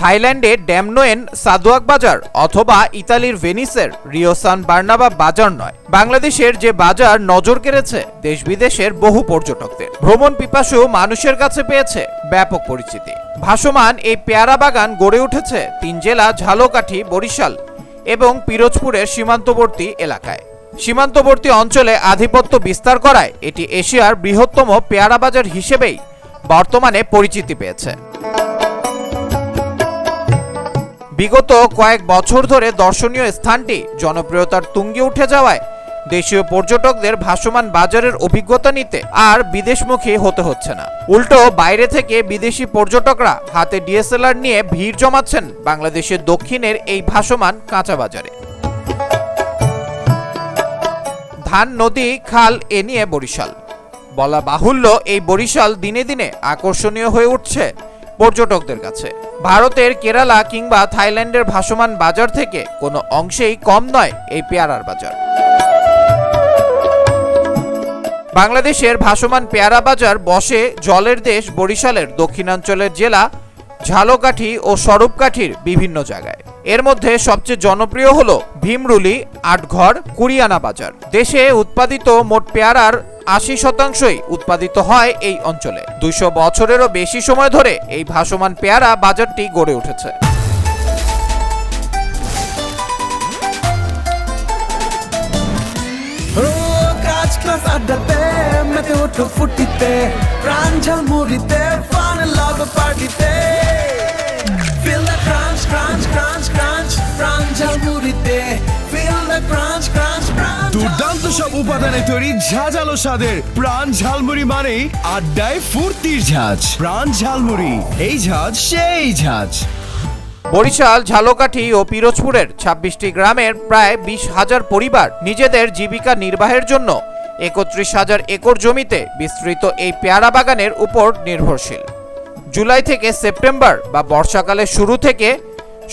থাইল্যান্ডে ড্যামনোয়েন সাদুয়াক বাজার অথবা ইতালির ভেনিসের রিওসান বার্নাবা বাজার নয়। বাংলাদেশের যে বাজার নজর কেড়েছে দেশ বিদেশের বহু পর্যটকদের। ভ্রমণ পিপাসু মানুষের কাছে পেয়েছে ব্যাপক পরিচিতি। ভাসমান এই পেয়ারা বাগান গড়ে উঠেছে তিন জেলা ঝালকাঠি, বরিশাল এবং পিরোজপুরের সীমান্তবর্তী এলাকায়। সীমান্তবর্তী অঞ্চলে আধিপত্য বিস্তার করায় এটি এশিয়ার বৃহত্তম পেয়ারা বাজার হিসেবেই বর্তমানে পরিচিতি পেয়েছে। বিগত কয়েক বছর ধরে দর্শনীয় স্থানটি জনপ্রিয়তার তুঙ্গে উঠে যাওয়ায় দেশীয় পর্যটকদের ভাসমান বাজারের অভিজ্ঞতা নিতে আর বিদেশমুখী হতে হচ্ছে না। উল্টো বাইরে থেকে বিদেশি পর্যটকরা হাতে ডিএসএলআর নিয়ে ভিড় জমাচ্ছেন বাংলাদেশের দক্ষিণের এই ভাসমান কাঁচা বাজারে। ধান, নদী, খাল এ নিয়ে বরিশাল। বলা বাহুল্য এই বরিশাল দিনে দিনে আকর্ষণীয় হয়ে উঠছে পর্যটকদের কাছে। ভারতের কেরালা কিংবা থাইল্যান্ডের ভাসমান বাজার থেকে কোনো অংশেই কম নয় এই পেয়ারার বাজার। বাংলাদেশের ভাসমান পেয়ারা বাজার বসে জলের দেশ বরিশালের দক্ষিণাঞ্চলের জেলা, ঝালকাঠি ও স্বরূপকাঠির বিভিন্ন জায়গায়। এর মধ্যে সবচেয়ে জনপ্রিয় হল ভীমরুলি, আটঘর কুরিয়ানা বাজার। দেশে উৎপাদিত মোট পেয়ারার আশি শতাংশই উৎপাদিত হয় এই অঞ্চলে। দুইশো বছরেরও বেশি সময় ধরে এই ভাসমান পেয়ারা বাজারটি গড়ে উঠেছে। আড্ডাতে মেতে ওঠো ফুটিতে, প্রাণ ঝালমুড়িতে ফান লাভ সব উপাদানে তৈরি ঝাঁঝালো স্বাদের প্রাণ ঝালমুড়ি মানেই আড্ডায় ফুর্তির ঝাঁজ। প্রাণ ঝালমুড়ি, এই ঝাঁজ সেই ঝাঁজ। বরিশাল, ঝালকাঠি ও পিরোজপুরের ছাব্বিশটি গ্রামের প্রায় বিশ হাজার পরিবার নিজেদের জীবিকা নির্বাহের জন্য একত্রিশ হাজার একর জমিতে বিস্তৃত এই পেয়ারা বাগানের উপর নির্ভরশীল। জুলাই থেকে সেপ্টেম্বর বা বর্ষাকালের শুরু থেকে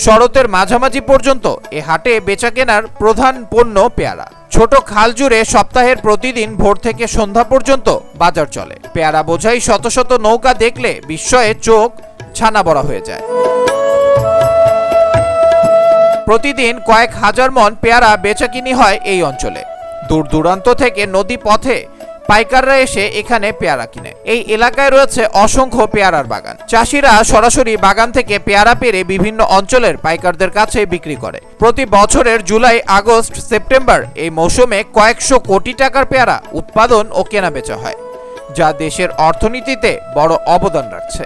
শরতের মাঝামাঝি পর্যন্ত এ হাটে বেচা কেনার প্রধান পণ্য পেয়ারা। ছোট খাল জুড়ে সপ্তাহের প্রতিদিন ভোর থেকে সন্ধ্যা পর্যন্ত বাজার চলে। পেয়ারা বোঝাই শত শত নৌকা দেখলে বিস্ময়ে চোখ ছানা বড়া হয়ে যায়। প্রতিদিন কয়েক হাজার মন পেয়ারা বেচাকিনি হয় এই অঞ্চলে। দূর দূরান্ত থেকে নদী পথে পাইকাররা এসে এখানে পেয়ারা কিনে। এই এলাকায় রয়েছে অসংখ্য পেয়ারার বাগান। চাষিরা সরাসরি বাগান থেকে পেয়ারা পেরে বিভিন্ন অঞ্চলের পাইকারদের কাছে বিক্রি করে। প্রতি বছরের জুলাই, আগস্ট, সেপ্টেম্বর এই মৌসুমে কয়েকশো কোটি টাকার পেয়ারা উৎপাদন ও কেনাবেচা হয়, যা দেশের অর্থনীতিতে বড় অবদান রাখছে।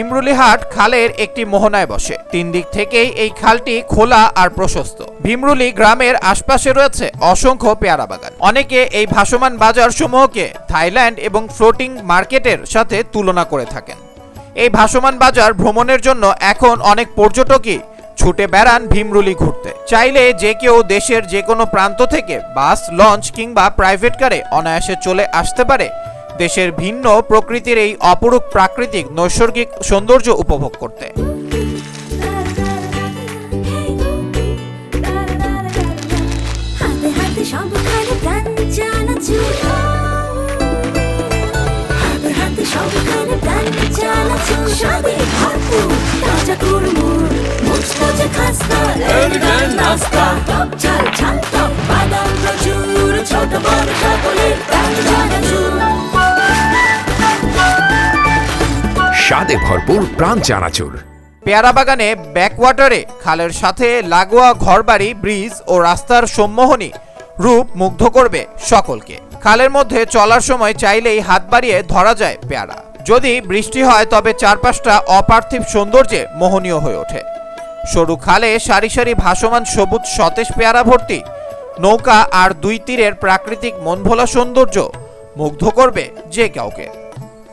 ভীমরুলি হাট খালের একটি মোহনায় বসে। তিন দিক থেকেই এই খালটি খোলা আর প্রশস্ত। ভীমরুলি গ্রামের আশপাশে রয়েছে অসংখ্য পেয়ারা বাগান। অনেকে এই ভাসমান বাজার সমূহকে থাইল্যান্ড এবং ফ্লোটিং মার্কেটের সাথে তুলনা করে থাকেন। এই ভাসমান বাজার ভ্রমণের জন্য এখন অনেক পর্যটকই ছুটে বেড়ান ভীমরুলি ঘুরতে। চাইলে যে কেউ দেশের যে কোনো প্রান্ত থেকে বাস, লঞ্চ কিংবা প্রাইভেট কারে অনায়াসে চলে আসতে পারে দেশের ভিন্ন প্রকৃতির এই অপরূপ প্রাকৃতিক নৈসর্গিক সৌন্দর্য উপভোগ করতে। হাতে স্বাদে ভরপুর প্রাণ চানাচুর। পেয়ারা বাগানে ব্যাকওয়াটারে খালের সাথে লাগোয়া ঘরবাড়ি, ব্রিজ ও রাস্তার সম্মোহনী রূপ মুগ্ধ করবে সকলকে। খালের মধ্যে চলার সময় চাইলেই হাত বাড়িয়ে ধরা যায় পেয়ারা। যদি বৃষ্টি হয়, তবে চারপাশটা অপার্থিব সৌন্দর্যে মোহনীয় হয়ে ওঠে। সরু খালে সারি সারি ভাসমান সবুজ সতেজ পেয়ারা ভর্তি। নৌকা আর দুই তীরের প্রাকৃতিক মনভোলা সৌন্দর্য মুগ্ধ করবে যে কাউকে।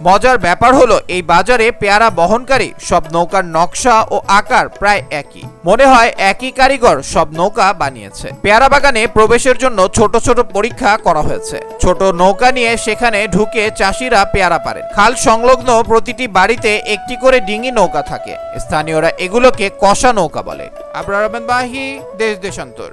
মজার ব্যাপার হলো, এই বাজারে পেয়ারা বহনকারী সব নৌকার নকশা ও আকার প্রায় একই। মনে হয় একই কারিগর সব নৌকা বানিয়েছে। পেয়ারা বাগানে প্রবেশের জন্য ছোট ছোট পরীক্ষা করা হয়েছে। ছোট নৌকা নিয়ে সেখানে ঢুকে চাষিরা পেয়ারা পারেন। খাল সংলগ্ন প্রতিটি বাড়িতে একটি করে ডিঙি নৌকা থাকে। স্থানীয়রা এগুলোকে কষা নৌকা বলে। আবরার বাহি, দেশ দেশান্তর।